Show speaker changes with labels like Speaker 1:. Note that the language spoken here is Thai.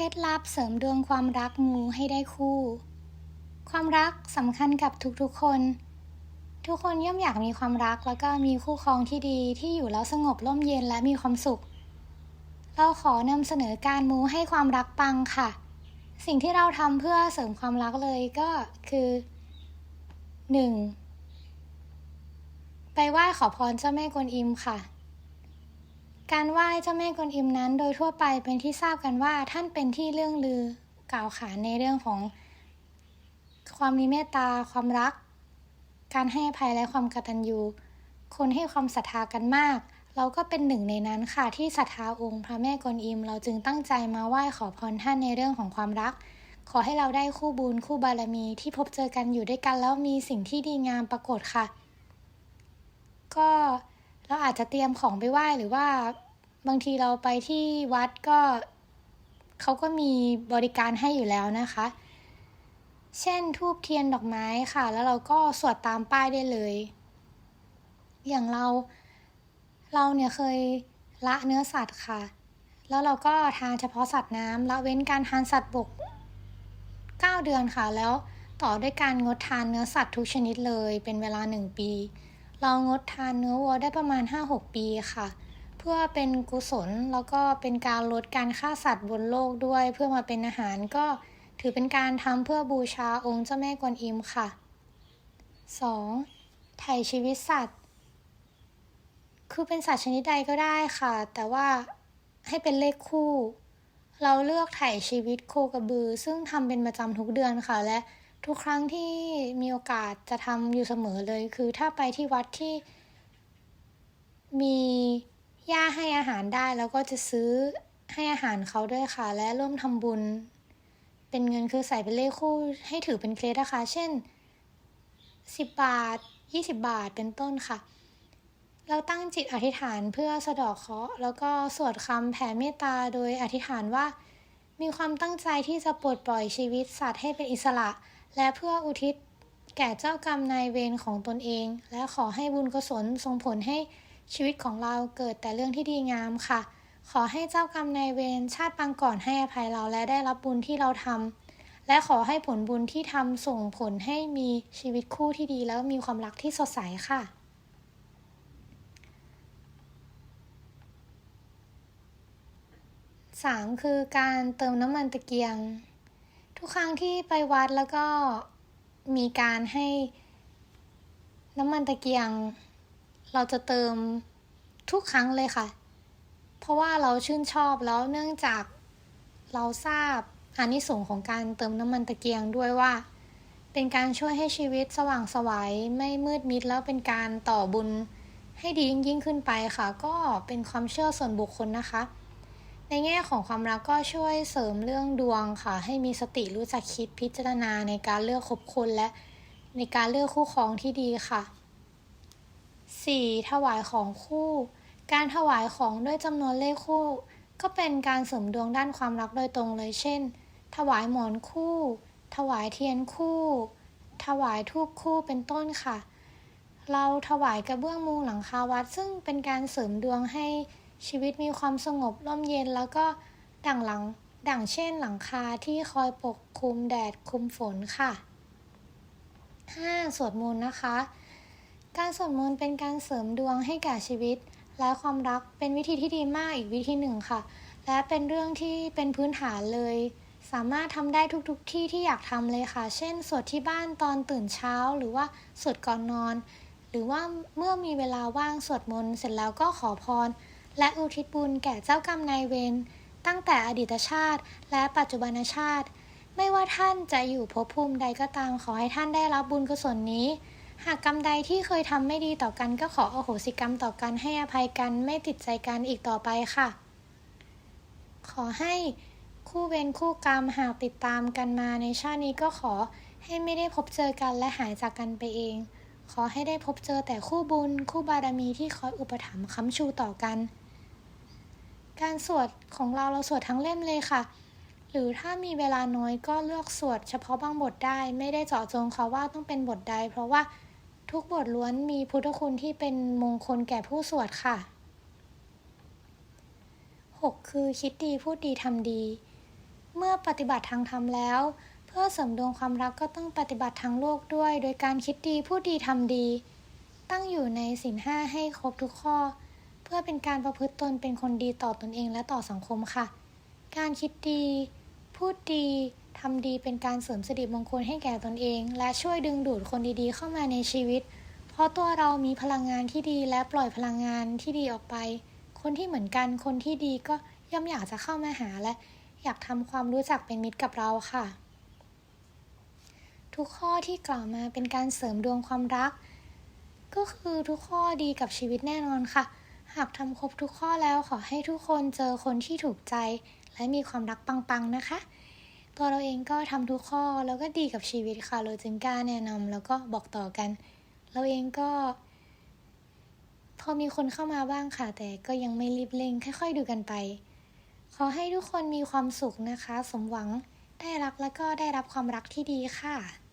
Speaker 1: ล็ดลับเสริมดวงความรักมูให้ได้คู่ ความรักสำคัญกับทุกๆคน ทุกคนย่อมอยากมีความรักแล้วก็มีคู่ครองที่ดีที่อยู่แล้วสงบร่มเย็นและมีความสุข เราขอนำเสนอการมูให้ความรักปังค่ะ สิ่งที่เราทำเพื่อเสริมความรักเลยก็คือ 1. ไปไหว้ขอพรเจ้าแม่กวนอิมค่ะ การไหว้เจ้าแม่กวนอิมนั้นโดยทั่วไปเป็นที่ทราบกันว่าท่านเป็นที่เรื่องลือกล่าวขานในเรื่องของ ความมีเมตตา ความรัก การให้อภัยและความกตัญญูคนให้ความศรัทธากันมาก เราก็เป็นหนึ่งในนั้นค่ะที่ศรัทธาองค์พระแม่กวนอิม เราจึงตั้งใจมาไหว้ขอพรท่านในเรื่องของความรัก ขอให้เราได้คู่บุญคู่บารมีที่พบเจอกันอยู่ด้วยกัน แล้วมีสิ่งที่ดีงามปรากฏค่ะ ก็เราอาจจะเตรียมของไปไหว้หรือว่า บางทีเราไปที่วัดก็เขาก็มีบริการให้อยู่แล้วนะคะ เช่นทูบเทียนดอกไม้ค่ะ แล้วเราก็สวดตามป้ายได้เลย อย่างเราเราเนี่ยเคยละเนื้อสัตว์ค่ะ แล้วเราก็ทานเฉพาะสัตว์น้ำละเว้นการทานสัตว์บก 9 เดือนค่ะ แล้วต่อด้วยการงดทานเนื้อสัตว์ทุกชนิดเลย เป็นเวลา 1 ปี เรางดทานเนื้อวัวได้ประมาณ 5-6 ปีค่ะ เพื่อเป็นกุศลแล้วก็เป็นการลดการฆ่าสัตว์บนโลกด้วย เพื่อมาเป็นอาหารก็ถือเป็นการทำเพื่อบูชาองค์เจ้าแม่กวนอิมค่ะ 2. ไถ่ชีวิตสัตว์ คือเป็นสัตว์ชนิดใดก็ได้ค่ะ แต่ว่าให้เป็นเลขคู่ เราเลือกไถ่ชีวิตโคกระบือ ซึ่งทำเป็นประจำทุกเดือนค่ะ และทุกครั้งที่มีโอกาสจะทำอยู่เสมอเลย คือถ้าไปที่วัดที่มี หญ้าให้อาหารได้แล้วก็จะซื้อให้อาหารเขาด้วยค่ะ และร่วมทำบุญ เป็นเงินคือใส่เป็นเลขคู่ให้ถือเป็นเคล็ดนะคะ เช่น 10 บาท 20 บาทเป็นต้นค่ะ เราตั้งจิตอธิษฐานเพื่อสะดอกเคราะห์แล้วก็สวดคำแผ่เมตตาโดยอธิษฐานว่า มีความตั้งใจที่จะปลดปล่อยชีวิตสัตว์ให้เป็นอิสระ และเพื่ออุทิศแก่เจ้ากรรมนายเวรของตนเอง และขอให้บุญกุศลส่งผลให้ ชีวิตของเราเกิดแต่เรื่องที่ดีงามค่ะ ขอให้เจ้ากรรมนายเวรชาติปางก่อนให้อภัยเราและได้รับบุญที่เราทำและขอให้ผลบุญที่ทำส่งผลให้มีชีวิตคู่ที่ดีแล้วมีความรักที่สดใสค่ะสามคือการเติมน้ำมันตะเกียง ทุกครั้งที่ไปวัดแล้วก็มีการให้น้ำมันตะเกียง เราจะเติมทุกครั้งเลยค่ะ เพราะว่าเราชื่นชอบแล้วเนื่องจากเราทราบอานิสงส์ของการเติมน้ำมันตะเกียงด้วยว่า เป็นการช่วยให้ชีวิตสว่างไสวัยไม่มืดมิดแล้วเป็นการต่อบุญให้ดียิ่งยิ่งขึ้นไปค่ะ ก็เป็นความเชื่อส่วนบุคคลนะคะ ในแง่ของความรักก็ช่วยเสริมเรื่องดวงค่ะ ให้มีสติรู้จักคิดพิจารณาในการเลือกคบคนและในการเลือกคู่ครองที่ดีค่ะ 4. ถวายของคู่ การถวายของด้วยจำนวนเลขคู่ ก็เป็นการเสริมดวงด้านความรักโดยตรงเลยเช่น ถวายหมอนคู่ ถวายเทียนคู่ ถวายทูบคู่เป็นต้นค่ะ เราถวายกระเบื้องมุงหลังคาวัด ซึ่งเป็นการเสริมดวงให้ชีวิตมีความสงบร่มเย็นแล้วก็ดั่งหลังดั่งเช่นหลังคาที่คอยปกคลุมแดดคลุมฝนค่ะ 5. สวดมนต์นะคะ การสวดมนต์เป็นการเสริมดวงให้แก่ชีวิต และความรักเป็นวิธีที่ดีมากอีกวิธีหนึ่งค่ะ และเป็นเรื่องที่เป็นพื้นฐานเลย สามารถทำได้ทุกๆทที่ที่อยากทำเลยค่ะ เช่นสวดที่บ้านตอนตื่นเช้า หรือว่าสวดก่อนนอน หรือว่าเมื่อมีเวลาว่างสวดมนต์เสร็จแล้วก็ขอพร และอุทิศบุญแก่เจ้ากรรมนายเวรตั้งแต่อดีตชาติ และปัจจุบันชาติ ไม่ว่าท่านจะอยู่ภพภูมิใดก็ตามขอให้ท่านได้รับบุญกุศลนี้ หากกรรมใดที่เคยทำไม่ดีต่อกันก็ขออโหสิกรรมต่อกันให้อภัยกันไม่ติดใจกันอีกต่อไปค่ะ ขอให้คู่เวรคู่กรรมหากติดตามกันมาในชาตินี้ก็ขอให้ไม่ได้พบเจอกันและหายจากกันไปเอง ขอให้ได้พบเจอแต่คู่บุญ คู่บารมีที่คอยอุปถัมภ์ค้ำชูต่อกัน การสวดของเราเราสวดทั้งเล่มเลยค่ะ หรือถ้ามีเวลาน้อยก็เลือกสวดเฉพาะบางบทได้ ไม่ได้เจาะจงเขาว่าต้องเป็นบทใด เพราะว่า ทุกบทล้วนมีพุทธคุณที่เป็นมงคลแก่ผู้สวดค่ะ 6. คือคิดดีพูดดีทำดี เมื่อปฏิบัติทางธรรมแล้ว เพื่อเสริมดวงความรักก็ต้องปฏิบัติทางโลกด้วย โดยการคิดดีพูดดีทำดี ตั้งอยู่ในศีลห้าให้ครบทุกข้อ เพื่อเป็นการประพฤติตนเป็นคนดีต่อตนเองและต่อสังคมค่ะ การคิดดี พูดดี ทำดีเป็นการเสริมสิริมงคลให้แก่ตนเอง และช่วยดึงดูดคนดีๆ เข้ามาในชีวิต เพราะตัวเรามีพลังงานที่ดีและปล่อยพลังงานที่ดีออกไป คนที่เหมือนกันคนที่ดีก็ย่อมอยากจะเข้ามาหาและอยากทำความรู้จักเป็นมิตรกับเราค่ะ ทุกข้อที่กล่าวมาเป็นการเสริมดวงความรัก ก็คือทุกข้อดีกับชีวิตแน่นอนค่ะ หากทำครบทุกข้อแล้วขอให้ทุกคนเจอคนที่ถูกใจ และมีความรักปังๆนะคะ ตัวเราเองก็ทำทุกข้อแล้วก็ดีกับชีวิตค่ะ เราจึงกล้าแนะนำแล้วก็บอกต่อกัน เราเองก็พอมีคนเข้ามาบ้างค่ะ แต่ก็ยังไม่รีบเร่งค่อยๆดูกันไป ขอให้ทุกคนมีความสุขนะคะ สมหวังได้รักแล้วก็ได้รับความรักที่ดีค่ะ